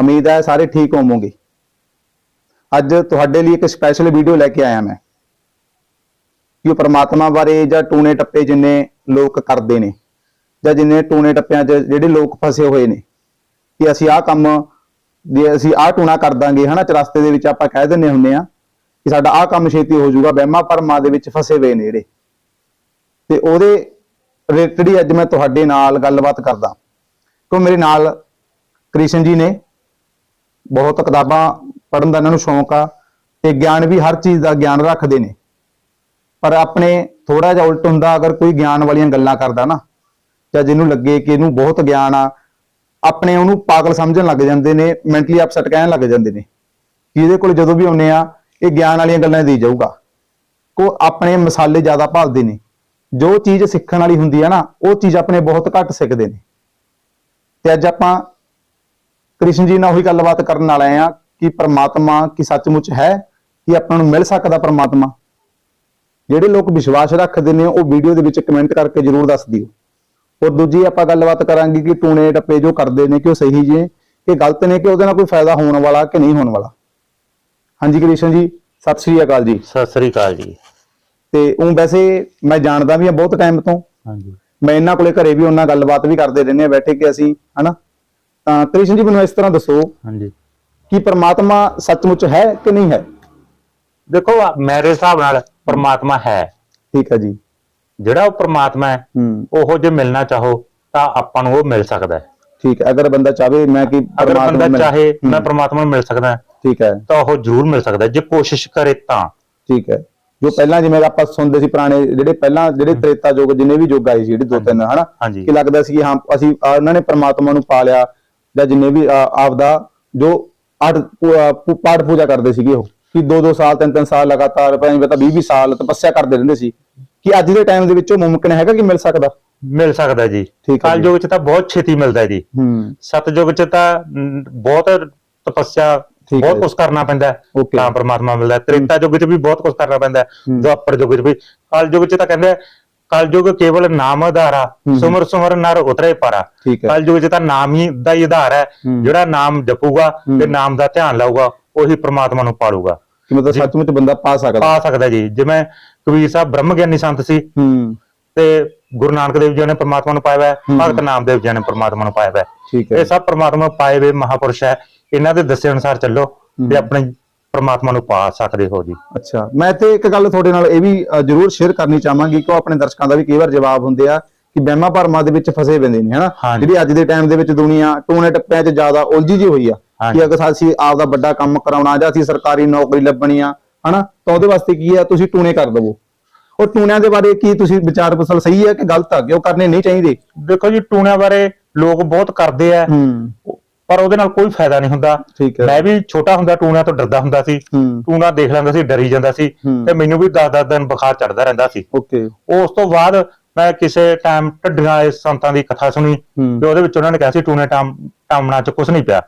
ਉਮੀਦ ਹੈ ਸਾਰੇ ਠੀਕ ਹੋਵੋਗੇ। ਅੱਜ ਤੁਹਾਡੇ ਲਈ ਇੱਕ ਸਪੈਸ਼ਲ ਵੀਡੀਓ ਲੈ ਕੇ ਆਇਆ ਮੈਂ। ਕਿ ਉਹ ਪ੍ਰਮਾਤਮਾ ਬਾਰੇ ਜਾਂ ਟੂਣੇ ਟੱਪੇ ਜਿੰਨੇ ਲੋਕ ਕਰਦੇ ਨੇ, ਜਾਂ ਜਿੰਨੇ ਟੂਣੇ ਟੱਪਿਆਂ 'ਚ ਜਿਹੜੇ ਲੋਕ ਫਸੇ ਹੋਏ ਨੇ, ਕਿ ਅਸੀਂ ਆਹ ਕੰਮ ਜੇ ਅਸੀਂ ਆਹ ਟੂਣਾ ਕਰ ਦਾਂਗੇ, ਹਨਾ ਚਰਸਤੇ ਦੇ ਵਿੱਚ ਆਪਾਂ ਕਹਿ ਦਿੰਨੇ ਹੁੰਨੇ ਆ ਕਿ ਸਾਡਾ ਆਹ ਕੰਮ ਛੇਤੀ ਹੋ ਜਾਊਗਾ, ਵਹਿਮਾਂ ਭਰਮਾਂ ਦੇ ਵਿੱਚ ਫਸੇ ਹੋਏ ਨੇ ਜਿਹੜੇ। ਤੇ ਉਹਦੇ ਰਿਲੇਟਡ ਹੀ ਅੱਜ ਮੈਂ ਤੁਹਾਡੇ ਨਾਲ ਗੱਲਬਾਤ ਕਰਦਾ। ਕਿਉਂ ਮੇਰੇ ਨਾਲ ਕ੍ਰਿਸ਼ਨ ਜੀ ਨੇ ਬਹੁਤ ਕਿਤਾਬਾਂ ਪੜਨ ਦਾ ਇਹਨਾਂ ਨੂੰ ਸ਼ੌਂਕ ਆ ਤੇ ਗਿਆਨ ਵੀ ਹਰ ਚੀਜ਼ ਦਾ ਗਿਆਨ ਰੱਖਦੇ ਨੇ। ਪਰ ਆਪਣੇ ਥੋੜਾ ਜਿਹਾ ਉਲਟ ਹੁੰਦਾ ਅਗਰ ਕੋਈ ਗਿਆਨ ਵਾਲੀਆਂ ਗੱਲਾਂ ਕਰਦਾ ਨਾ, ਜਾਂ ਜਿਹਨੂੰ ਲੱਗੇ ਕਿ ਇਹਨੂੰ ਬਹੁਤ ਗਿਆਨ ਆ, ਆਪਣੇ ਉਹਨੂੰ ਪਾਗਲ ਸਮਝਣ ਲੱਗ ਜਾਂਦੇ ਨੇ ਮੈਂਟਲੀ ਅਪਸੈਟ ਕਹਿਣ ਲੱਗ ਜਾਂਦੇ ਨੇ ਕਿ ਇਹਦੇ ਕੋਲ ਜਦੋਂ ਵੀ ਆਉਂਦੇ ਆ, ਇਹ ਗਿਆਨ ਵਾਲੀਆਂ ਗੱਲਾਂ ਦੇ ਜਾਊਗਾ। ਕੋ ਆਪਣੇ ਮਸਾਲੇ ਜ਼ਿਆਦਾ ਭਾਲਦੇ ਨੇ। ਜੋ ਚੀਜ਼ ਸਿੱਖਣ ਵਾਲੀ ਹੁੰਦੀ ਹੈ ਨਾ, ਉਹ ਚੀਜ਼ ਆਪਣੇ ਬਹੁਤ ਘੱਟ ਸਿੱਖਦੇ ਨੇ। ਤੇ ਅੱਜ ਆਪਾਂ ਕ੍ਰਿਸ਼ਨ ਜੀ ਨਾਲ ਉਹੀ ਗੱਲਬਾਤ ਕਰਨ ਵਾਲੇ ਆ ਕਿ ਪ੍ਰਮਾਤਮਾ ਕੀ ਸੱਚਮੁੱਚ ਹੈ ਕਿ ਆਪਾਂ ਨੂੰ ਮਿਲ ਸਕਦਾ ਪ੍ਰਮਾਤਮਾ। ਜਿਹੜੇ ਲੋਕ ਵਿਸ਼ਵਾਸ ਰੱਖਦੇ ਨੇ ਉਹ ਵੀਡੀਓ ਦੇ ਵਿੱਚ ਕਮੈਂਟ ਕਰਕੇ ਜਰੂਰ ਦੱਸ ਦਿਓ। ਔਰ ਦੂਜੀ ਆਪਾਂ ਗੱਲਬਾਤ ਕਰਾਂਗੇ ਕਿ ਟੂਣੇ ਟੱਪੇ ਜੋ ਕਰਦੇ ਨੇ ਕਿ ਉਹ ਸਹੀ ਜੇ ਕਿ ਗਲਤ ਨੇ ਕਿ ਉਹਦੇ ਨਾਲ ਕੋਈ ਫਾਇਦਾ ਹੋਣ ਵਾਲਾ ਕਿ ਨਹੀਂ ਹੋਣ ਵਾਲਾ। ਹਾਂਜੀ ਕ੍ਰਿਸ਼ਨ ਜੀ ਸਤਿ ਸ੍ਰੀ ਅਕਾਲ ਜੀ। ਸਤਿ ਸ੍ਰੀ ਅਕਾਲ ਜੀ। ਤੇ ਉਹ ਵੈਸੇ ਮੈਂ ਜਾਣਦਾ ਵੀ ਆ ਬਹੁਤ ਟਾਈਮ ਤੋਂ। ਹਾਂਜੀ। ਮੈਂ ਇਹਨਾਂ ਕੋਲੇ ਘਰੇ ਵੀ ਉਹਨਾਂ ਗੱਲਬਾਤ ਵੀ ਕਰਦੇ ਰਹਿੰਦੇ ਆ ਬੈਠੇ ਕਿ ਅਸੀਂ ਹਨਾ? ਤਾਂ ਕ੍ਰਿਸ਼ਨ ਜੀ ਮੈਨੂੰ ਇਸ ਤਰ੍ਹਾਂ ਦੱਸੋ ਹਾਂਜੀ। ਕਿ ਪ੍ਰਮਾਤਮਾ ਸੱਚਮੁੱਚ ਹੈ ਕਿ ਨਹੀਂ ਹੈ? ਦੇਖੋ ਮੇਰੇ ਹਿਸਾਬ ਨਾਲ ਪ੍ਰਮਾਤਮਾ ਹੈ। ਠੀਕ ਹੈ ਜੀ। ਜਿਹੜਾ ਉਹ ਪ੍ਰਮਾਤਮਾ ਹੈ ਹੂੰ। ਉਹ ਜੇ ਮਿਲਣਾ ਚਾਹੋ ਤਾਂ ਆਪਾਂ ਨੂੰ ਉਹ ਮਿਲ ਸਕਦਾ ਹੈ। ਠੀਕ ਹੈ ਅਗਰ ਬੰਦਾ ਚਾਹਵੇ ਮੈਂ ਕਿ ਅਗਰ ਪ੍ਰਮਾਤਮਾ ਬੰਦਾ ਚਾਹੇ ਹੂੰ, ਮੈਂ ਪ੍ਰਮਾਤਮਾ ਨੂੰ ਮਿਲ ਸਕਦਾ ਠੀਕ ਹੈ। ਤਾਂ ਉਹ ਜ਼ਰੂਰ ਮਿਲ ਸਕਦਾ ਹੈ, ਜੇ ਕੋਸ਼ਿਸ਼ ਕਰੇ ਤਾਂ। ਠੀਕ ਹੈ। ਜੋ ਪਹਿਲਾਂ ਜਿਵੇਂ ਆਪਾਂ ਸੁਣਦੇ ਸੀ ਪੁਰਾਣੇ ਜਿਹੜੇ ਪਹਿਲਾਂ ਜਿਹੜੇ ਤ੍ਰੇਤਾ ਯੁੱਗ ਜਿੰਨੇ ਵੀ ਯੁੱਗ ਆਏ ਸੀ ਜਿਹੜੇ ਦੋ ਤਿੰਨ ਹਨਾ ਹਾਂਜੀ। ਕਿ ਲੱਗਦਾ ਸੀ ਕਿ ਹਾਂ ਅਸੀਂ ਆ, ਉਹਨਾਂ ਨੇ ਪ੍ਰਮਾਤਮਾ ਨੂੰ ਪਾ ਲਿਆ ਜਾਂ ਜਿੰਨੇ ਵੀ ਆ, ਆਪਦਾ ਜੋ ਅਠ ਪਾਠ ਪੂਜਾ ਕਰਦੇ ਸੀਗੇ ਉਹ ਕਿ 2-2 ਸਾਲ 3-3 ਸਾਲ ਲਗਾਤਾਰ ਭਾਵੇਂ ਪਤਾ 20-20 ਸਾਲ ਤਪੱਸਿਆ ਕਰਦੇ ਰਹਿੰਦੇ ਸੀ ਕਿ ਅੱਜ ਦੇ ਟਾਈਮ ਦੇ ਵਿੱਚ ਉਹ ਮੁਮਕਿਨ ਹੈਗਾ ਕਿ ਮਿਲ ਸਕਦਾ ਮਿਲ ਸਕਦਾ ਜੀ। ਕਲਯੁਗ ਚ ਤਾਂ ਬਹੁਤ ਛੇਤੀ ਮਿਲਦਾ ਜੀ ਸਤਯੁਗ ਚ ਤਾਂ ਬਹੁਤ ਤਪੱਸਿਆ ਬਹੁਤ। ਕੁਝ ਕਰਨਾ ਪੈਂਦਾ। ਤਾਂ ਪ੍ਰਮਾਤਮਾ ਮਿਲਦਾ। ਤ੍ਰੇਤਾ ਯੁਗ ਚ ਵੀ ਬਹੁਤ ਕੁਝ ਕਰਨਾ ਪੈਂਦਾ। ਦੁਆਪਰ ਯੁਗ ਚ ਵੀ ਕਲਯੁਗ ਚ ਤਾਂ ਕਹਿੰਦੇ ਆ, ਕਲਯੁਗ ਕੇਵਲ ਨਾਮ ਆਧਾਰਾ। ਸੁਮਰ ਸੁਮਰ ਨਰ ਉਤਰੇ ਪਾਰਾ ਕਲਯੁਗ ਚ ਤਾਂ ਨਾਮ ਹੀ ਦਾ ਹੀ ਆਧਾਰ ਹੈ। ਜਿਹੜਾ ਨਾਮ ਜਪੂਗਾ। ਤੇ ਨਾਮ ਦਾ ਧਿਆਨ ਲਾਊਗਾ ਉਹੀ ਪ੍ਰਮਾਤਮਾ ਨੂੰ ਪਾਲੂਗਾ ਕਿ ਮਤਲਬ ਸੱਚਮੁੱਚ ਬੰਦਾ ਪਾ ਸਕਦਾ ਪਾ ਸਕਦਾ ਜੀ ਜਿਵੇਂ ਕਬੀਰ ਸਾਹਿਬ ਬ੍ਰਹਮ ਗਿਆਨੀ ਸੰਤ ਸੀ ਤੇ ਗੁਰੂ ਨਾਨਕ ਦੇਵ ਜੀ ਨੇ ਪ੍ਰਮਾਤਮਾ ਨੂੰ ਪਾਇਆ ਹੈ। ਭਗਤ ਨਾਮਦੇਵ ਜੀ ਨੇ ਪ੍ਰਮਾਤਮਾ ਨੂੰ ਪਾਇਆ ਹੈ ਇਹ ਸਭ ਪ੍ਰਮਾਤਮਾ ਪਾਏ ਹੋਏ ਮਹਾਪੁਰਸ਼ ਹੈ ਇਹਨਾਂ ਦੇ ਦੱਸੇ ਅਨੁਸਾਰ ਚੱਲੋ ਤੇ ਆਪਣੇ ਪ੍ਰਮਾਤਮਾ ਨੂੰ ਪਾ ਸਕਦੇ ਹੋ ਜੀ। ਅੱਛਾ ਮੈਂ ਤੇ ਇੱਕ ਗੱਲ ਤੁਹਾਡੇ ਨਾਲ ਇਹ ਵੀ ਅ, ਜ਼ਰੂਰ ਸ਼ੇਅਰ ਕਰਨੀ ਚਾਹਾਂਗੀ ਕਿ ਉਹ ਆਪਣੇ ਦਰਸ਼ਕਾਂ ਦਾ ਵੀ ਕਈ ਵਾਰ ਜਵਾਬ ਹੁੰਦੇ ਆ ਕਿ ਵਹਿਮਾਂ ਭਰਮਾਂ ਦੇ ਵਿੱਚ ਫਸੇ ਪੈਂਦੇ ਨੇ ਹਨਾ? ਹਾਂਜੀ। ਜਿਹੜੀ ਅੱਜ ਦੇ ਟਾਈਮ ਦੇ ਵਿੱਚ ਦੁਨੀਆ ਟੂਣੇ ਟੱਪਿਆਂ 'ਚ ਜ਼ਿਆਦਾ ਉਲਝੀ ਜੀ ਹੋਈ ਆ ਹਾਂਜੀ। ਕਿ ਅਗਰ ਅਸੀਂ ਆਪ ਦਾ ਵੱਡਾ ਕੰਮ ਕਰਾਉਣਾ ਜਾਂ ਅਸੀਂ ਸਰਕਾਰੀ ਨੌਕਰੀ ਲੱਭਣੀ ਆ ਹਨਾ? ਤਾਂ ਉਹਦੇ ਵਾਸਤੇ ਕੀ ਆ ਤੁਸੀਂ ਟੂਣੇ ਕਰ ਦਵੋ। ਉਹ ਟੂਣਿਆਂ ਦੇ ਬਾਰੇ ਕੀ ਤੁਸੀਂ ਵਿਚਾਰ ਬਸਲ ਸਹੀ ਹੈ ਕਿ ਗਲਤ ਆ? ਕਿ ਉਹ ਕਰਨੇ ਨਹੀਂ ਚਾਹੀਦੇ? ਦੇਖੋ ਜੀ ਟੂਣਿਆਂ ਬਾਰੇ ਲੋਕ ਬਹੁਤ ਕਰਦੇ ਆ। ਹੂੰ। ਪਰ ਉਹਦੇ ਨਾਲ ਕੋਈ ਫਾਇਦਾ ਨਹੀਂ ਹੁੰਦਾ। ਮੈਂ ਵੀ ਛੋਟਾ ਹੁੰਦਾ ਟੂਣਿਆਂ ਤੋਂ ਡਰਦਾ ਹੁੰਦਾ ਸੀ। ਟੂਣਾ ਦੇਖ ਲੈਂਦਾ ਸੀ ਡਰੀ ਜਾਂਦਾ ਸੀ। ਤੇ ਮੈਨੂੰ ਵੀ 10-10 ਦਿਨ ਬੁਖਾਰ ਚੜਦਾ ਰਹਿੰਦਾ ਸੀ। ਓਕੇ। ਉਸ ਤੋਂ ਬਾਅਦ ਮੈਂ ਕਿਸੇ ਟਾਈਮ ਢੱਡੀਆਂ ਵਾਲੇ ਸੰਤਾਂ ਦੀ ਕਥਾ ਸੁਣੀ। ਤੇ ਉਹਦੇ ਵਿੱਚ ਉਹਨਾਂ ਨੇ ਕਿਹਾ ਸੀ ਟੂਣੇ ਟਾਮ ਟਾਮਣਾ ਚ ਕੁਝ ਨਹੀਂ ਪਿਆ।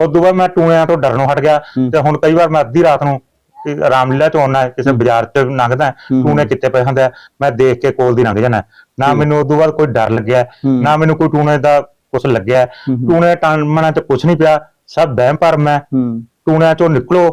ਉਸ ਤੋਂ ਬਾਅਦ ਮੈਂ ਟੂਣਿਆਂ ਤੋਂ ਡਰਨੋਂ ਹਟ ਗਿਆ। ਤੇ ਹੁਣ ਕਈ ਵਾਰ ਮੈਂ ਅੱਧੀ ਰਾਤ ਨੂੰ ਰਾਮਲੀਲਾ ਚ ਆਉਣਾ ਕਿਸੇ ਬਾਜ਼ਾਰ ਚ ਲੰਘਦਾ। ਟੂਣੇ ਕਿੱਥੇ ਪਏ ਹੁੰਦੇ ਮੈਂ ਦੇਖ ਕੇ ਕੋਲ ਦੀ ਲੰਘ ਜਾਣਾ ਨਾ ਮੈਨੂੰ ਉਸ ਤੋਂ ਬਾਅਦ ਕੋਈ ਡਰ ਲੱਗਿਆ। ਨਾ ਮੈਨੂੰ ਕੋਈ ਟੂਣੇ ਦਾ ਕੁਝ ਲੱਗਿਆ। ਟੂਣੇ ਟਾਮਣਾ ਚ ਕੁਝ ਨਹੀਂ ਪਿਆ। ਸਭ ਵਹਿਮ ਭਰਮ ਹੈ। ਟੂਣਿਆਂ ਚੋਂ ਨਿਕਲੋ।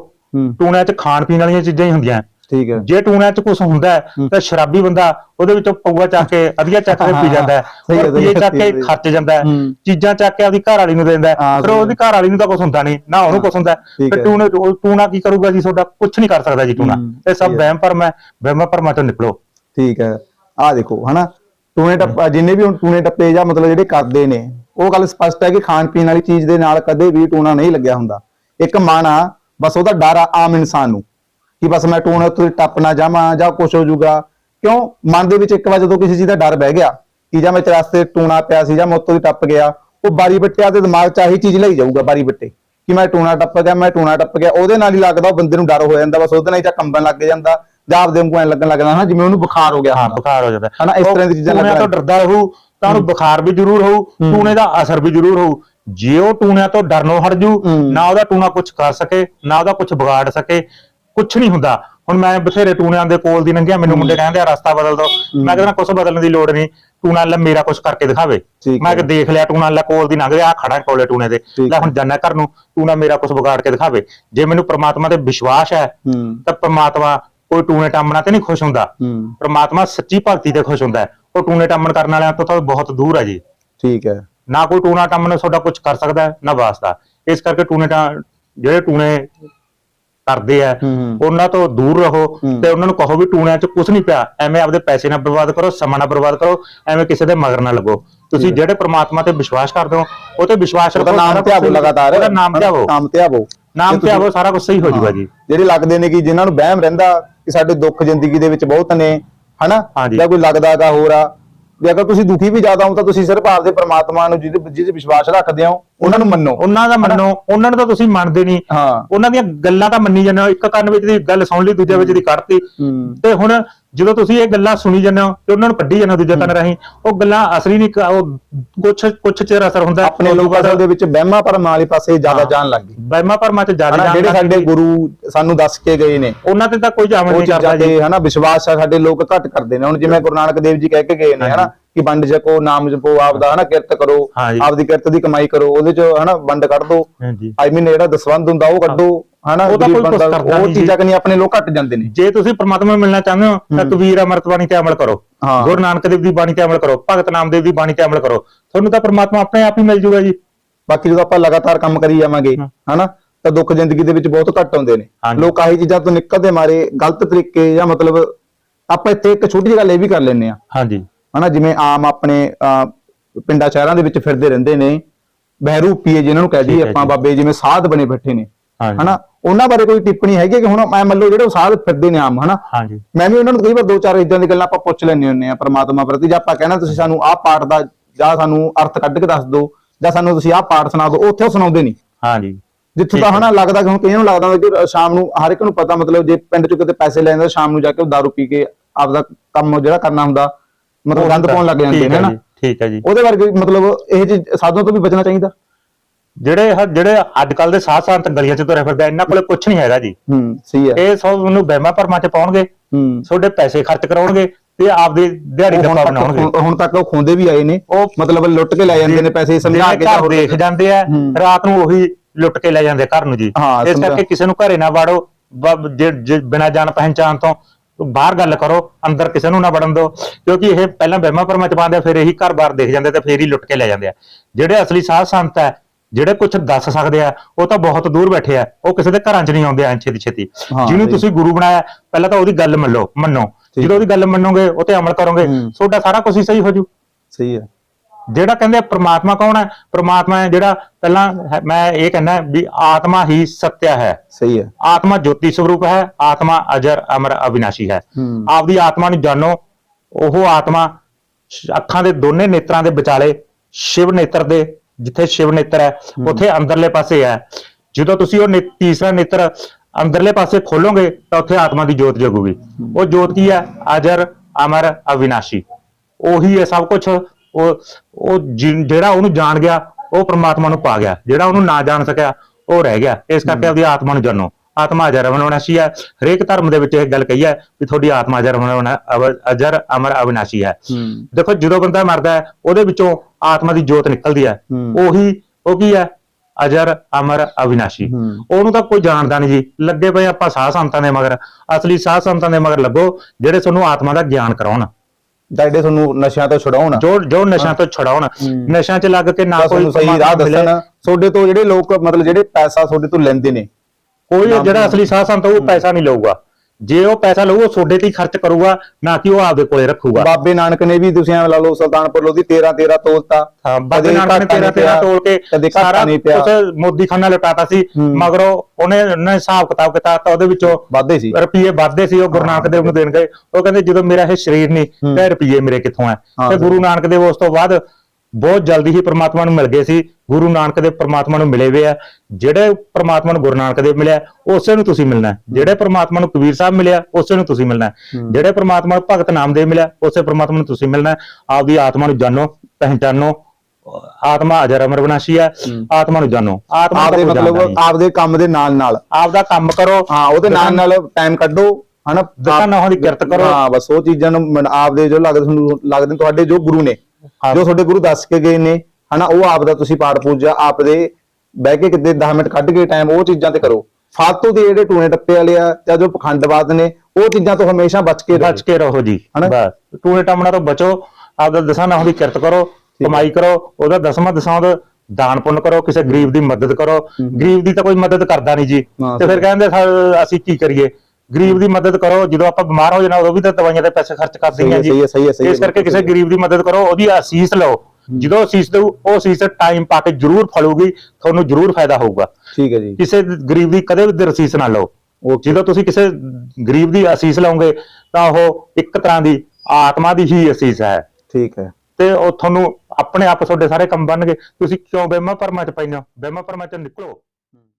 ਟੂਣਿਆਂ ਚ ਖਾਣ ਪੀਣ ਵਾਲੀਆਂ ਚੀਜ਼ਾਂ ਹੀ ਹੁੰਦੀਆਂ। ਠੀਕ ਹੈ। ਜੇ ਟੂਣਿਆਂ ਚ ਕੁਝ ਹੁੰਦਾ। ਤਾਂ ਸ਼ਰਾਬੀ ਬੰਦਾ ਉਹਦੇ ਵਿੱਚੋਂ ਪਊਆ ਚੱਕ ਕੇ ਅਧੀਆ ਚੱਕ ਕੇ ਪੀ ਜਾਂਦਾ ਹੈ। ਔਰ ਪੀਏ ਚੱਕ ਕੇ। ਖਰਚ ਜਾਂਦਾ। ਚੀਜ਼ਾਂ ਚੱਕ ਕੇ ਆਪਦੀ ਘਰ ਵਾਲੀ ਨੂੰ ਦਿੰਦਾ ਫਿਰ ਉਹਦੀ ਘਰ ਵਾਲੀ ਨੂੰ ਤਾਂ ਕੁਝ ਹੁੰਦਾ ਨਹੀਂ। ਨਾ ਉਹਨੂੰ ਕੁਝ ਹੁੰਦਾ ਫਿਰ। ਟੂਣੇ ਟੂਣਾ ਕੀ ਕਰੂਗਾ ਜੀ? ਤੁਹਾਡਾ ਕੁਝ ਨਹੀਂ ਕਰ ਸਕਦਾ ਜੀ ਟੂਣਾ। ਇਹ ਸਭ। ਵਹਿਮ ਭਰਮ ਹੈ। ਵਹਿਮ ਭਰਮਾਂ ਤੋਂ ਨਿਕਲੋ। ਠੀਕ ਹੈ। ਆ ਦੇਖੋ ਹਨਾ? ਟੂਣੇ ਟੱਪਾ ਜਿੰਨੇ ਵੀ ਹੁਣ ਟੂਣੇ ਟੱਪੇ ਜਾਂ ਮਤਲਬ ਜਿਹੜੇ ਕਰਦੇ ਨੇ ਉਹ ਗੱਲ ਸਪਸ਼ਟ ਹੈ ਕਿ ਖਾਣ ਪੀਣ ਵਾਲੀ ਚੀਜ਼ ਦੇ ਨਾਲ ਕਦੇ ਵੀ ਟੂਣਾ ਨਹੀਂ ਲੱਗਿਆ ਹੁੰਦਾ। ਇੱਕ ਮਨ ਆ ਬਸ ਉਹਦਾ ਡਰ ਆ ਆਮ ਇਨਸਾਨ ਨੂੰ ਕਿ ਬਸ ਮੈਂ ਟੂਣੇ ਉੱਤੇ ਟੱਪ ਨਾ ਜਾਵਾਂ ਜਾਂ ਕੁਛ ਹੋ ਜਾਊਗਾ। ਕਿਉਂ? ਮਨ ਦੇ ਵਿੱਚ ਇੱਕ ਵਾਰ ਜਦੋਂ ਕਿਸੇ ਚੀਜ਼ ਦਾ ਡਰ ਬਹਿ ਗਿਆ ਕਿ ਜਾਂ ਮੈਂ ਤੇ ਰਸਤੇ ਟੂਣਾ ਪਿਆ ਸੀ ਜਾਂ ਮੈਂ ਉੱਤੋਂ ਦੀ ਟੱਪ ਗਿਆ ਉਹ ਬਾਰੀ ਬੱਟਿਆ ਤੇ ਦਿਮਾਗ 'ਚ ਆਹੀ ਚੀਜ਼ ਲਈ ਜਾਊਗਾ ਬਾਰੀ ਬੱਟੇ ਕਿ ਮੈਂ ਟੂਣਾ ਟੱਪ ਗਿਆ ਮੈਂ ਟੂਣਾ ਟੱਪ ਗਿਆ ਉਹਦੇ ਨਾਲ ਹੀ ਲੱਗਦਾ ਉਹ ਬੰਦੇ ਨੂੰ ਡਰ ਹੋ ਜਾਂਦਾ ਬਸ ਉਹਦੇ ਨਾਲ ਹੀ ਜਾਂ ਕੰਬਣ ਲੱਗ ਜਾਂਦਾ। ਜਾਂ ਆਪਦੇ ਵਾਂਗੂ ਐਂ ਲੱਗਣ ਲੱਗਦਾ ਨਾ ਜਿਵੇਂ ਉਹਨੂੰ ਬੁਖਾਰ ਹੋ ਗਿਆ ਹਾਂ। ਬੁਖਾਰ ਹੋ ਜਾਂਦਾ। ਹਨਾ, ਇਸ ਤਰ੍ਹਾਂ ਦੀ ਚੀਜ਼ਾਂ ਟੂਣਿਆਂ ਤੋਂ ਲੱਗਣ ਡਰਦਾ ਰਹੂ ਤਾਂ ਉਹਨੂੰ ਬੁਖਾਰ ਵੀ ਜ਼ਰੂਰ ਹੋਊ ਟੂਣੇ ਦਾ ਅਸਰ ਵੀ ਜ਼ਰੂਰ ਹੋਊ। ਜੇ ਉਹ ਟੂਣਿਆਂ ਤੋਂ ਡਰਨੋਂ ਹਟ ਜੂ। ਨਾ ਉਹਦਾ ਟੂਣਾ ਕੁਝ ਕਰ ਸਕੇ ਨਾ ਉਹਦਾ ਕੁਝ ਵਿਗਾੜ ਸਕੇ ਕੁਝ ਨਹੀਂ ਹੁੰਦਾ। ਹੁਣ ਮੈਂ ਬਥੇਰੇ ਟੂਣਿਆਂ ਦੇ ਕੋਲ ਦੀ ਲੰਘਿਆ ਮੈਨੂੰ ਮੁੰਡੇ ਕਹਿੰਦੇ ਆ ਰਸਤਾ ਬਦਲ ਦੋ। ਮੈਂ ਕਹਿੰਦਾ ਕੁਛ ਬਦਲਣ ਦੀ ਲੋੜ ਨਹੀਂ ਟੂਣਾ ਲੈ ਮੇਰਾ ਕੁਛ ਕਰਕੇ ਦਿਖਾਵੇ। ਮੈਂ ਹੈ। ਕਿ ਦੇਖ ਲਿਆ ਟੂਣਾ ਲੈ ਕੋਲ ਦੀ ਲੰਘ ਗਿਆ ਖੜਾ ਕੋਲੇ ਟੂਣੇ ਦੇ। ਲੈ। ਹੁਣ ਜਾਨਾ ਘਰ ਨੂੰ ਟੂਣਾ ਮੇਰਾ ਕੁਛ ਵਿਗਾੜ ਕੇ ਦਿਖਾਵੇ। ਜੇ ਮੈਨੂੰ ਪ੍ਰਮਾਤਮਾ ਤੇ ਵਿਸ਼ਵਾਸ ਹੂੰ। ਤਾਂ ਪ੍ਰਮਾਤਮਾ ਕੋਈ ਟੂਣੇ ਟਾਮਣਾ ਤੇ ਨਹੀਂ ਖੁਸ਼ ਹੁੰਦਾ। ਹੂੰ। ਪ੍ਰਮਾਤਮਾ ਸੱਚੀ ਭਗਤੀ ਤੇ ਖੁਸ਼ ਹੁੰਦਾ ਹੈ। ਉਹ ਟੂਣੇ ਟਾਮਣ ਕਰਨ ਵਾਲਿਆਂ ਤੋਂ ਤਾਂ ਬਹੁਤ ਦੂਰ ਹੈ ਜੀ। ਠੀਕ ਹੈ। ਨਾ ਕੋਈ ਟੂਣਾ ਟਾਮਣ ਤੁਹਾਡਾ ਕੁਝ ਕਰ ਸਕਦਾ ਹੈ, ਨਾ ਵਾਸਤਾ। ਇਸ ਕਰਕੇ ਟੂਣੇ ਟਾ ਜਿਹੜੇ ਟੂਣੇ ਕਰਦੇ ਆ ਹੂੰ, ਹੂੰ। ਉਹਨਾਂ ਤੋਂ ਦੂਰ ਰਹੋ ਹੂੰ। ਤੇ ਉਹਨਾਂ ਨੂੰ ਕਹੋ ਵੀ ਟੂਣਿਆਂ 'ਚ ਕੁਝ ਨਹੀਂ ਪਿਆ। ਐਵੇਂ ਆਪਦੇ ਪੈਸੇ ਨਾ ਬਰਬਾਦ ਕਰੋ ਸਮਾਂ ਨਾ ਬਰਬਾਦ ਕਰੋ ਐਵੇਂ ਕਿਸੇ ਦੇ ਮਗਰ ਨਾ ਲੱਗੋ। ਤੁਸੀਂ ਜਿਹੜੇ ਪ੍ਰਮਾਤਮਾ ਤੇ ਵਿਸ਼ਵਾਸ ਕਰਦੇ ਹੋ ਉਹ ਤੇ ਵਿਸ਼ਵਾਸ ਉਹਦਾ ਰੱਖੋ ਨਾਮ ਧਿਆਵੋ ਲਗਾਤਾਰ। ਉਹਦਾ ਨਾਮ ਧਿਆਵੋ। ਨਾਮ ਧਿਆਵੋ। ਨਾਮ ਜੇ ਤੁਸੀਂ- ਧਿਆਵੋ ਸਾਰਾ ਕੁਝ ਸਹੀ ਹੋ ਜਾਊਗਾ ਜੀ। ਜਿਹੜੇ ਲੱਗਦੇ ਨੇ ਕਿ ਜਿਨ੍ਹਾਂ ਨੂੰ ਵਹਿਮ ਰਹਿੰਦਾ ਕਿ ਸਾਡੇ ਦੁੱਖ ਜ਼ਿੰਦਗੀ ਦੇ ਵਿੱਚ ਬਹੁਤ ਨੇ ਹਨਾ। ਜਾਂ ਕੋਈ ਲੱਗਦਾ ਦਾ ਹੋਰ ਆ। ਵੀ ਅਗਰ ਤੁਸੀਂ ਦੁਖੀ ਵੀ ਜ਼ਿਆਦਾ ਹੋ ਤਾਂ ਤੁਸੀਂ ਸਿਰਫ ਆਪਦੇ ਪ੍ਰਮਾਤਮਾ ਨੂੰ ਜਿਹਦੇ ਜਿਹਦੇ ਵਿਸ਼ਵਾਸ ਰੱਖਦੇ ਹੋ ਉਹਨਾਂ ਨੂੰ ਮੰਨੋ। ਉਹਨਾਂ ਦਾ ਮੰਨੋ ਉਹਨਾਂ ਨੂੰ ਤਾਂ ਤੁਸੀਂ ਮੰਨਦੇ ਨਹੀਂ। ਹਾਂ। ਉਹਨਾਂ ਦੀਆਂ ਗੱਲਾਂ ਤਾਂ ਮੰਨੀ ਜਾਂਦੇ ਹੋ ਇੱਕ ਕੰਨ ਵਿੱਚ ਦੀ ਗੱਲ ਸੁਣ ਲਈ ਦੂਜੇ ਵਿੱਚ ਦੀ ਕੱਢਤੀ। ਤੇ ਹੁਣ ਜਦੋਂ ਤੁਸੀਂ ਇਹ ਗੱਲਾਂ ਸੁਣੀ ਜਾਂਦੇ ਹੋ ਤੇ ਉਹਨਾਂ ਨੂੰ ਕੱਢੀ ਜਾਂਦੇ ਦੂਜੇ ਕੰਨ ਰਾਹੀਂ ਉਹ ਗੱਲਾਂ ਅਸਲੀ ਨਹੀਂ ਉਹ ਕੁਛ ਕੁਛ ਚਿਰ ਅਸਰ ਹੁੰਦਾ। ਆਪਣੇ ਲੋਕ ਦੇ ਵਿੱਚ ਵਹਿਮਾਂ ਭਰਮਾਂ ਵਾਲੇ ਪਾਸੇ ਜ਼ਿਆਦਾ। ਜਾਣ ਲੱਗ ਗਏ ਵਹਿਮਾਂ ਭਰਮਾਂ ਚ ਜ਼ਿਆਦਾ ਜਾਣ ਜਿਹੜੇ ਸਾਡੇ। ਗੁਰੂ ਸਾਨੂੰ ਦੱਸ ਕੇ ਗਏ ਨੇ ਉਹਨਾਂ ਤੇ ਤਾਂ ਕੋਈ ਉਹ ਨਹੀਂ ਕਰਦਾ ਜੀ। ਹਨਾ ਵਿਸ਼ਵਾਸ ਆ ਸਾਡੇ ਲੋਕ ਘੱਟ ਕਰਦੇ ਨੇ। ਹੁਣ ਜਿਵੇਂ ਗੁਰੂ ਨਾਨਕ ਦੇਵ ਜੀ ਕਹਿ ਕੇ ਗਏ ਨੇ ਹਨਾ ਕਿ ਵੰਡ ਜਪੋ ਨਾਮ ਜਪੋ ਆਪਦਾ ਹਨਾ ਕਿਰਤ ਕਰੋ ਹਾਂਜੀ। ਆਪਦੀ ਕਿਰਤ ਦੀ ਕਮਾਈ ਕਰੋ ਉਹਦੇ ਚ ਹਨਾ ਵੰਡ ਕੱਢ ਦੋ। ਹਾਂਜੀ। ਆਈ ਮੀਨ ਜਿਹੜਾ ਦਸਵੰਦ ਹੁੰਦਾ ਉਹ ਕੱਢੋ ਹਨਾ ਉਹ ਤਾਂ ਗਰੀਬ ਕੋਈ ਕੁਛ ਬੰਦਾ, ਕਰਦਾ ਉਹ ਨਹੀਂ ਜੀ। ਚੀਜ਼ਾਂ ਕਨੀ ਆਪਣੇ ਲੋਕ ਘੱਟ ਜਾਂਦੇ ਨੇ। ਜੇ ਤੁਸੀਂ ਪ੍ਰਮਾਤਮਾ ਨੂੰ ਮਿਲਣਾ ਚਾਹੁੰਦੇ ਹੋ ਤਾਂ ਕਬੀਰ ਅਮਰਤ ਬਾਣੀ ਤੇ ਅਮਲ ਕਰੋ। ਹਾਂ। ਗੁਰੂ ਨਾਨਕ ਦੇਵ ਦੀ ਬਾਣੀ ਤੇ ਅਮਲ ਕਰੋ। ਭਗਤ ਨਾਮਦੇਵ ਦੀ ਬਾਣੀ ਤੇ ਅਮਲ ਕਰੋ। ਤੁਹਾਨੂੰ ਤਾਂ ਪ੍ਰਮਾਤਮਾ ਆਪਣੇ ਆਪ ਹੀ ਮਿਲ ਜੂਗਾ ਜੀ। ਬਾਕੀ ਜਦੋਂ ਆਪਾਂ ਲਗਾਤਾਰ ਕੰਮ ਕਰੀ ਜਾਵਾਂਗੇ। ਹਨਾ ਤਾਂ ਦੁੱਖ ਜ਼ਿੰਦਗੀ ਦੇ ਵਿੱਚ ਬਹੁਤ ਘੱਟ ਆਉਂਦੇ ਨੇ। ਹਾਂਜੀ। ਲੋਕ ਆਹੀ ਚੀਜ਼ਾਂ ਤੋਂ ਨਿਕਲਦੇ ਮਾਰੇ ਗਲਤ ਤਰੀਕੇ ਜਾਂ ਮਤਲਬ ਆਪਾਂ ਇੱਥੇ ਇੱਕ ਛੋਟੀ ਜਿਹੀ ਗੱਲ ਇਹ ਵੀ ਕਰ ਲੈਂਦੇ ਆ ਹਾਂਜੀ। ਹਨਾ ਜਿਵੇਂ ਆਮ ਆਪਣੇ ਪਿੰਡਾਂ ਸ਼ਹਿਰਾਂ ਦੇ ਵਿੱਚ ਫਿਰਦੇ ਰਹਿੰਦੇ ਨੇ ਬਹਿਰੂਪੀਏ ਜਿਨ੍ਹਾਂ ਨੂੰ ਕਹਿ ਠੀਕ ਦਈਏ ਹੈ ਆਪਾਂ। ਬਾਬੇ ਜਿਵੇਂ ਸਾਧ ਬਣੇ ਬੈਠੇ ਨੇ ਹਨਾ ਉਹਨਾਂ ਬਾਰੇ ਕੋਈ ਟਿੱਪਣੀ ਹੈਗੀ ਕਿ ਹੁਣ ਮੈਂ ਮੰਨ ਲਓ ਜਿਹੜੇ ਉਹ ਸਾਧ ਫਿਰਦੇ ਨੇ ਆਮ ਹਨਾ? ਮੈਂ ਵੀ ਉਹਨਾਂ ਨੂੰ ਕਈ ਵਾਰ ਦੋ ਚਾਰ ਇਦਾਂ ਦੀ ਗੱਲਾਂ ਆਪਾਂ ਪੁੱਛ ਲੈਂਦੇ ਹੁੰਦੇ ਆ ਪ੍ਰਮਾਤਮਾ ਪ੍ਰਤੀ ਜਾਂ ਆਪਾਂ ਕਹਿਣਾ ਤੁਸੀਂ ਸਾਨੂੰ ਆਹ ਪਾਠ ਦਾ ਜਾਂ ਸਾਨੂੰ ਅਰਥ ਕੱਢ ਕੇ ਦੱਸ ਦਿਓ ਜਾਂ ਸਾਨੂੰ ਤੁਸੀਂ ਆਹ ਪਾਠ ਸੁਣਾ ਦਿਓ ਉੱਥੇ ਉਹ ਸੁਣਾਉਂਦੇ ਨਹੀਂ। ਹਾਂਜੀ। ਜਿੱਥੋਂ ਤਾਂ। ਹਨਾ ਲੱਗਦਾ ਕਿ ਹੁਣ ਕਈਆਂ ਨੂੰ ਲੱਗਦਾ ਕਿ ਸ਼ਾਮ ਨੂੰ ਹਰ ਇੱਕ ਨੂੰ ਪਤਾ ਮਤਲਬ ਜੇ ਪਿੰਡ ਚੋਂ ਕਿਤੇ ਪੈਸੇ ਲੈਂਦਾ ਸ਼ਾਮ ਨੂੰ ਜਾ ਕੇ ਉਹ ਦਾਰੂ ਪੀ ਕੇ ਆਪਦਾ ਕੰਮ ਜਿਹੜਾ ਕਰਨਾ ਹੁੰਦਾ ਮਤਲਬ ਗੰਦ ਪਾਉਣ ਲੱਗ ਜਾਂਦੇ ਨੇ ਜੀ, ਠੀਕ ਹੈ ਜੀ। ਉਹਦੇ ਵਰਗੇ ਮਤਲਬ ਇਹ ਜੀ ਸਾਧਨਾਂ ਤੋਂ ਵੀ ਬਚਣਾ ਚਾਹੀਦਾ। ਜਿਹੜੇ ਜਿਹੜੇ ਅੱਜ ਕੱਲ ਦੇ ਸਾਧ ਸੰਤ ਗਲੀਆਂ 'ਚ ਤੁਰੇ ਫਿਰਦੇ ਇਹਨਾਂ ਕੋਲੇ ਕੁਝ ਨਹੀਂ ਹੈਗਾ ਜੀ। ਹੂੰ ਸਹੀ ਹੈ ਇਹ ਸਭ ਨੂੰ ਬਹਿਮਾ ਭਰਮਾਂ 'ਚ ਪਾਉਣਗੇ ਹੂੰ। ਤੁਹਾਡੇ ਪੈਸੇ ਖਰਚ ਕਰਾਉਣਗੇ ਤੇ ਆਪਦੀ ਦਿਹਾੜੀ ਦਾ ਬਣਾਉਣਗੇ ਤੱਕ ਹੁਣ ਤੱਕ ਉਹ ਖੋਂਦੇ ਵੀ ਆਏ ਨੇ। ਉਹ ਮਤਲਬ ਲੁੱਟ ਕੇ ਲੈ ਜਾਂਦੇ ਨੇ ਪੈਸੇ ਸਮਝਾ ਕੇ ਹੋਰ ਦੇਖ ਜਾਂਦੇ ਆ। ਰਾਤ ਨੂੰ ਉਹੀ ਲੁੱਟ ਕੇ ਲੈ ਜਾਂਦੇ ਘਰ ਨੂੰ ਜੀ। ਇਸ ਕਰਕੇ ਕਿਸੇ ਨੂੰ ਘਰੇ ਨਾ ਵਾੜੋ ਬਿਨਾਂ ਜਾਣ ਪਹਿਚਾਣ ਤੋਂ ਬਾਹਰ ਗੱਲ ਕਰੋ ਅੰਦਰ ਕਿਸੇ ਨੂੰ ਨਾ ਵੜਨ ਦਿਓ। ਕਿਉਂਕਿ ਇਹ ਪਹਿਲਾਂ ਬਹਿਮਾ ਭਰਮਾਂ ਚ ਪਾਉਂਦੇ ਆ ਫਿਰ ਇਹੀ ਘਰ-ਬਾਰ ਦੇਖ ਜਾਂਦੇ ਤੇ ਫਿਰ ਹੀ ਲੁੱਟ ਕੇ ਲੈ ਜਾਂਦੇ ਆ। ਜਿਹੜੇ ਅਸਲੀ ਸਾਧ ਸੰਤ ਹੈ ਜਿਹੜੇ ਕੁਝ ਦੱਸ ਸਕਦੇ ਆ ਉਹ ਤਾਂ ਬਹੁਤ ਦੂਰ ਬੈਠੇ ਆ। ਉਹ ਕਿਸੇ ਦੇ ਘਰਾਂ 'ਚ ਨਹੀਂ ਆਉਂਦੇ ਐਂ ਛੇਤੀ ਛੇਤੀ। ਹਾਂ, ਜਿਹਨੂੰ ਸਹੀ। ਤੁਸੀਂ ਗੁਰੂ ਬਣਾਇਆ ਪਹਿਲਾਂ ਤਾਂ ਉਹਦੀ ਗੱਲ ਮੰਨੋ ਮੰਨੋ। ਜਦੋਂ ਉਹਦੀ ਗੱਲ ਮੰਨੋਗੇ ਉਹ ਤੇ ਅਮਲ ਕਰੋਗੇ। ਤੁਹਾਡਾ ਸਾਰਾ ਕੁਝ ਹੀ ਸਹੀ ਹੋ ਜੂ। ਸਹੀ ਹੈ। ਜਿਹੜਾ ਕਹਿੰਦੇ ਪ੍ਰਮਾਤਮਾ ਕੌਣ ਹੈ? ਪ੍ਰਮਾਤਮਾ ਹੈ ਜਿਹੜਾ ਪਹਿਲਾਂ ਹੈ- ਮੈਂ ਇਹ ਕਹਿੰਦਾ ਵੀ ਆਤਮਾ ਹੀ ਸਤਿਆ ਹੈ। ਸਹੀ ਹੈ। ਆਤਮਾ ਜੋਤੀ ਸਰੂਪ ਹੈ ਆਤਮਾ ਅਜਰ ਅਮਰ ਅਵਿਨਾਸ਼ੀ ਹੈ। ਹੂੰ। ਆਪਦੀ ਆਤਮਾ ਨੂੰ ਜਾਣੋ ਉਹ ਆਤਮਾ ਸ਼- ਅੱਖਾਂ ਦੇ ਦੋਨੇ ਨੇਤਰਾਂ ਦੇ ਵਿਚਾਲੇ ਸ਼ਿਵ ਨੇਤਰ ਦੇ ਜਿੱਥੇ ਸ਼ਿਵ ਨੇਤਰ ਹੈ ਉੱਥੇ ਅੰਦਰਲੇ ਪਾਸੇ ਹੈ। ਜਦੋਂ ਤੁਸੀਂ ਉਹ ਨੇ- ਤੀਸਰਾ ਨੇਤਰ ਅੰਦਰਲੇ ਪਾਸੇ ਖੋਲੋਗੇ ਤਾਂ ਉੱਥੇ ਆਤਮਾ ਦੀ ਜੋਤ ਜਗੂਗੀ। ਉਹ ਜੋਤ ਕੀ ਹੈ ਅਜਰ ਅਮਰ ਅਵਿਨਾਸ਼ੀ। ਉਹੀ ਹੈ ਸਭ ਕੁਝ ਉਹ ਉਹ ਜਿ- ਜਿਹੜਾ ਉਹਨੂੰ ਜਾਣ ਗਿਆ ਉਹ ਪ੍ਰਮਾਤਮਾ ਨੂੰ ਪਾ ਗਿਆ। ਜਿਹੜਾ ਉਹਨੂੰ ਨਾ ਜਾਣ ਸਕਿਆ ਉਹ ਰਹਿ ਗਿਆ। ਇਸ ਕਰਕੇ ਆਪਦੀ ਆਤਮਾ ਨੂੰ ਜਾਣੋ ਆਤਮਾ ਅਜਰ ਅਵਿਨਾਸ਼ੀ ਹੈ। ਹਰੇਕ ਧਰਮ ਦੇ ਵਿੱਚ ਇਹ ਗੱਲ ਕਹੀ ਹੈ ਵੀ ਤੁਹਾਡੀ ਆਤਮਾ ਅਜਰ ਅਵਿਨਾ- ਅਵ- ਅਜਰ ਅਮਰ ਅਵਿਨਾਸ਼ੀ ਹੈ। ਹੂੰ। ਦੇਖੋ ਜਦੋਂ ਬੰਦਾ ਮਰਦਾ ਹੈ ਉਹਦੇ ਵਿੱਚੋਂ ਆਤਮਾ ਦੀ ਜੋਤ ਨਿਕਲਦੀ ਹੈ। ਹੂੰ। ਉਹੀ ਉਹ ਕੀ ਹੈ? ਅਜਰ ਅਮਰ ਅਵਿਨਾਸ਼ੀ। ਹੂੰ। ਉਹਨੂੰ ਤਾਂ ਕੋਈ ਜਾਣਦਾ ਨਹੀਂ ਜੀ। ਲੱਗੇ ਪਏ ਆਪਾਂ ਸਾਧ ਸੰਤਾਂ ਦੇ ਮਗਰ। ਅਸਲੀ ਸਾਧ ਸੰਤਾਂ ਦੇ ਮਗਰ ਲੱਗੋ ਜਿਹੜੇ ਤੁਹਾਨੂੰ ਆਤਮਾ ਦਾ ਗਿਆਨ ਕਰਾਉਣ। ਜਿਹੜੇ ਤੁਹਾਨੂੰ ਨਸ਼ਿਆਂ ਤੋਂ ਛੁਡਾਉਣ। ਜੋ ਜੋ ਨਸ਼ਿਆਂ ਤੋਂ ਛੁਡਾਉਣ। ਨਸ਼ਿਆਂ 'ਚ ਲੱਗ ਕੇ ਨਾ ਤਾਂ ਕੋਈ ਤੁਹਾਨੂੰ ਸਹੀ ਰਾਹ ਪਰਮਾਤਮਾ ਮਿਲੇ, ਦੱਸਣ ਤੁਹਾਡੇ ਤੋਂ ਜਿਹੜੇ ਲੋਕ ਮਤਲਬ ਜਿਹੜੇ ਪੈਸਾ ਤੁਹਾਡੇ ਤੋਂ ਲੈਂਦੇ ਨੇ ਕੋਈ ਜਿਹੜਾ। ਅਸਲੀ ਸਾਧ ਸੰਤ ਉਹ ਪੈਸਾ ਨਹੀਂ ਲਊਗਾ। ਜੇ ਉਹ ਪੈਸਾ ਲਊ ਉਹ ਤੁਹਾਡੇ ਤੇ ਹੀ ਖਰਚ ਕਰੂਗਾ ਨਾ ਕਿ ਉਹ ਆਪਦੇ ਕੋਲੇ ਰੱਖੂਗਾ ਬਾਬੇ ਨਾਨਕ ਨੇ ਵੀ ਤੁਸੀਂ ਐਂ ਲਾ ਲਓ ਸੁਲਤਾਨਪੁਰ ਲੋਧੀ 13 13 ਤੋਲਤਾ ਹਾਂ ਬਾਬੇ ਕਦੇ ਨਾਨਕ ਨੇ ਘਾਟਾ ਤੇਰਾ ਨਹੀਂ ਤੇਰਾ ਪਿਆ, ਤੋਲ ਕੇ ਕਦੇ ਘਾਟਾ ਸਾਰਾ ਨਹੀਂ ਪਿਆ ਕੁਛ ਮੋਦੀ ਖਾਨਾ ਲਟਾਤਾ ਸੀ। ਮਗਰੋਂ ਉਹਨੇ ਉਹਨੇ ਹਿਸਾਬ ਕਿਤਾਬ ਕੀਤਾ ਤਾਂ ਉਹਦੇ ਵਿੱਚੋਂ ਵਾਧੇ ਸੀ ਰੁਪਏ ਵੱਧਦੇ ਸੀ ਉਹ ਗੁਰੂ ਨਾਨਕ ਦੇਵ ਨੂੰ ਦੇਣ ਗਏ ਉਹ ਕਹਿੰਦੇ ਜਦੋਂ ਮੇਰਾ ਇਹ ਸਰੀਰ ਨਹੀਂ। ਤੇ ਰੁਪਏ ਮੇਰੇ ਕਿੱਥੋਂ ਆ ਹਾਂ, ਤੇ। ਗੁਰੂ ਨਾਨਕ ਦੇਵ ਉਸ ਤੋਂ ਬਾਅਦ ਬਹੁਤ ਜਲਦੀ ਹੀ ਪ੍ਰਮਾਤਮਾ ਨੂੰ ਮਿਲ ਗਏ ਸੀ ਗੁਰੂ ਨਾਨਕ ਦੇਵ ਪ੍ਰਮਾਤਮਾ ਨੂੰ ਮਿਲੇ ਹੋਏ ਆ ਜਿਹੜੇ ਪ੍ਰਮਾਤਮਾ ਨੂੰ ਗੁਰੂ ਨਾਨਕ ਦੇਵ ਮਿਲਿਆ ਉਸੇ ਨੂੰ ਤੁਸੀਂ ਮਿਲਣਾ ਹੈ। ਜਿਹੜੇ ਪ੍ਰਮਾਤਮਾ ਨੂੰ ਕਬੀਰ ਸਾਹਿਬ ਮਿਲਿਆ ਉਸੇ ਨੂੰ ਤੁਸੀਂ ਮਿਲਣਾ ਹੈ। ਹੂੰ। ਜਿਹੜੇ ਪ੍ਰਮਾਤਮਾ ਨੂੰ ਭਗਤ ਨਾਮਦੇਵ ਮਿਲਿਆ ਉਸੇ ਪ੍ਰਮਾਤਮਾ ਨੂੰ ਤੁਸੀਂ ਮਿਲਣਾ ਹੈ। ਆਪਦੀ ਆਤਮਾ ਨੂੰ ਜਾਣੋ ਪਹਿਚਾਨੋ ਆਤਮਾ ਅਜਰ ਅਮਰ ਵਿਨਾਸ਼ੀ ਹੈ ਹੂੰ। ਆਤਮਾ ਨੂੰ ਜਾਣੋ ਆਤਮਾ ਆਪਦੇ ਦਾ ਮਤਲਬ। ਆਪਦੇ ਕੰਮ ਦੇ ਨਾਲ ਨਾਲ ਆਪਦਾ ਕੰਮ ਕਰੋ ਹਾਂ ਉਹਦੇ ਨਾਲ ਨਾਲ ਟਾਈਮ ਕੱਢੋ ਹਨਾ ਦਸਾਂ ਨੌਹਾਂ ਦੀ ਕਿਰਤ ਕਰੋ ਹਾਂ ਬਸ ਉਹ ਚੀਜ਼ਾਂ ਨੂੰ ਮਨ- ਆਪਦੇ ਜੋ ਲੱਗਦੇ ਤੁਹਾਨੂੰ ਲੱਗਦੇ ਨੇ ਤੁਹਾਡੇ ਜੋ ਗੁਰੂ ਨੇ। ਜੋ ਤੁਹਾਡੇ ਗੁਰੂ ਦੱਸ ਕੇ ਗਏ ਨੇ ਹਨਾ ਉਹ ਆਪ ਦਾ ਤੁਸੀਂ ਪਾਠ ਪੂਜਾ ਆਪਦੇ ਬਹਿ ਕੇ ਕਿਤੇ 10 ਮਿੰਟ ਕੱਢ ਕੇ ਟਾਈਮ ਉਹ ਚੀਜ਼ਾਂ ਤੇ ਕਰੋ। ਫਾਲਤੂ ਦੇ ਜਿਹੜੇ ਟੂਣੇ ਟੱਪੇ ਵਾਲੇ ਆ ਜਾਂ ਜੋ ਪਖੰਡਵਾਦ ਨੇ ਉਹ ਚੀਜ਼ਾਂ ਤੋਂ ਹਮੇਸ਼ਾ ਬਚ ਕੇ ਬਚ ਕੇ ਰਹੋ ਜੀ ਹਨਾ? ਟੂਣੇ ਟਮਣਾ ਤੋਂ ਬਚੋ ਆਪਦਾ ਦਸਾਂ ਨੌਹਾਂ ਦੀ ਕਿਰਤ ਕਰੋ ਕਮਾਈ ਕਰੋ ਉਹਦਾ ਦਸਵਾਂ ਦਸਾਂ ਦਾ ਦਾਨ ਪੁੰਨ ਕਰੋ ਕਿਸੇ ਗਰੀਬ ਦੀ ਮਦਦ ਕਰੋ। ਗਰੀਬ ਦੀ ਤਾਂ ਕੋਈ ਮਦਦ ਕਰਦਾ ਨਹੀਂ ਜੀ। ਤੇ ਫਿਰ ਕਹਿੰਦੇ ਅਸੀਂ ਕੀ ਕਰੀਏ? ਗਰੀਬ ਦੀ ਮਦਦ ਕਰੋ ਜਦੋਂ ਆਪਾਂ ਬਿਮਾਰ ਹੋ ਜਾਣਾ ਉਦੋਂ ਵੀ ਤਾਂ ਦਵਾਈਆਂ ਤੇ ਪੈਸੇ ਖਰਚ ਕਰਦੇ ਹਾਂ ਜੀ। ਸਹੀ ਹੈ, ਸਹੀ ਹੈ, ਸਹੀ ਹੈ, ਇਸ ਕਰਕੇ ਕਿਸੇ। ਗਰੀਬ ਦੀ ਮਦਦ ਕਰੋ ਉਹਦੀ ਅਸੀਸ ਲਓ। ਜਦੋਂ ਅਸੀਸ ਦਊ ਉਹ ਅਸੀਸ ਟਾਈਮ ਪਾ ਕੇ ਜ਼ਰੂਰ ਫਲੂਗੀ ਤੁਹਾਨੂੰ ਜ਼ਰੂਰ ਫਾਇਦਾ ਹੋਊਗਾ। ਠੀਕ ਹੈ ਜੀ। ਕਿਸੇ ਗਰੀਬ ਦੀ ਕਦੇ ਵੀ ਰਸੀਸ ਨਾ ਲਓ। Okay. ਜਦੋਂ ਤੁਸੀਂ ਕਿਸੇ ਗਰੀਬ ਦੀ ਅਸੀਸ ਲਓਗੇ ਤਾਂ ਉਹ ਇੱਕ ਤਰ੍ਹਾਂ ਦੀ ਆਤਮਾ ਦੀ ਹੀ ਅਸੀਸ ਹੈ। ਠੀਕ ਹੈ। ਤੇ ਉਹ ਤੁਹਾਨੂੰ ਆਪਣੇ ਆਪ ਤੁਹਾਡੇ ਸਾਰੇ ਕੰਮ ਬਣਨਗੇ। ਤੁਸੀਂ ਕਿਉਂ ਵਹਿਮਾਂ ਭਰਮਾਂ ਚ ਪੈਂਦੇ ਹੋ? ਵਹਿਮਾਂ ਭਰਮਾਂ ਚ ਨਿਕਲੋ।